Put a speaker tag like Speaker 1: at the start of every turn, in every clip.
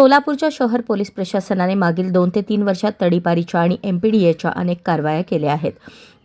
Speaker 1: सोलापूरच्या शहर पोलीस प्रशासनाने मागील दोन ते तीन वर्षात तडीपारीच्या आणि एम पी डी एच्या अनेक कारवाया केल्या आहेत.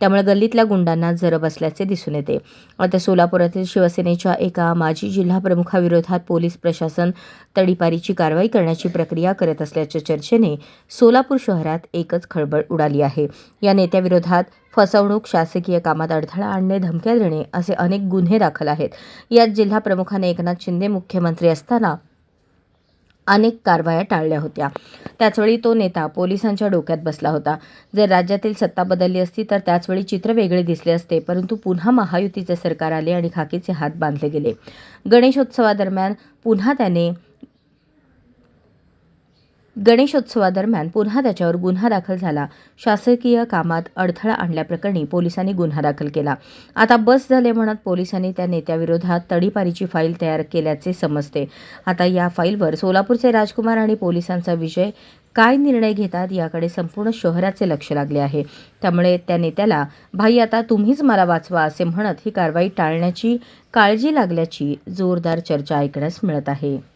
Speaker 1: त्यामुळे गल्लीतल्या गुंडांना जर असल्याचे दिसून येते. आता सोलापुरातील शिवसेनेच्या एका माजी जिल्हा प्रमुखाविरोधात पोलीस प्रशासन तडीपारीची कारवाई करण्याची प्रक्रिया करत असल्याच्या चर्चेने सोलापूर शहरात एकच खळबळ उडाली आहे. या नेत्याविरोधात फसवणूक शासकीय कामात अडथळा आणणे धमक्या देणे असे अनेक गुन्हे दाखल आहेत. यात जिल्हा प्रमुखाने एकनाथ शिंदे मुख्यमंत्री असताना अनेक कारवाया टाळल्या होत्या. त्याचवेळी तो नेता पोलिसांच्या डोक्यात बसला होता. जर राज्यातील सत्ता बदलली असती तर त्याचवेळी चित्र वेगळे दिसले असते. परंतु पुन्हा महायुतीचे सरकार आले आणि खाकीचे हात बांधले गेले. गणेशोत्सवादरम्यान पुन्हा त्याने गणेशोत्सवादरम्यान पुन्हा त्याच्यावर गुन्हा दाखल झाला. शासकीय कामात अडथळा आणल्याप्रकरणी पोलिसांनी गुन्हा दाखल केला. आता बस झाले म्हणत पोलिसांनी त्या नेत्याविरोधात तडीपारीची फाईल तयार केल्याचे समजते. आता या फाईलवर सोलापूरचे राजकुमार आणि पोलिसांचा विजय काय निर्णय घेतात याकडे संपूर्ण शहराचे लक्ष लागले आहे. त्यामुळे त्या नेत्याला भाई आता तुम्हीच मला वाचवा असे म्हणत ही कारवाई टाळण्याची काळजी लागल्याची जोरदार चर्चा ऐकण्यास मिळत आहे.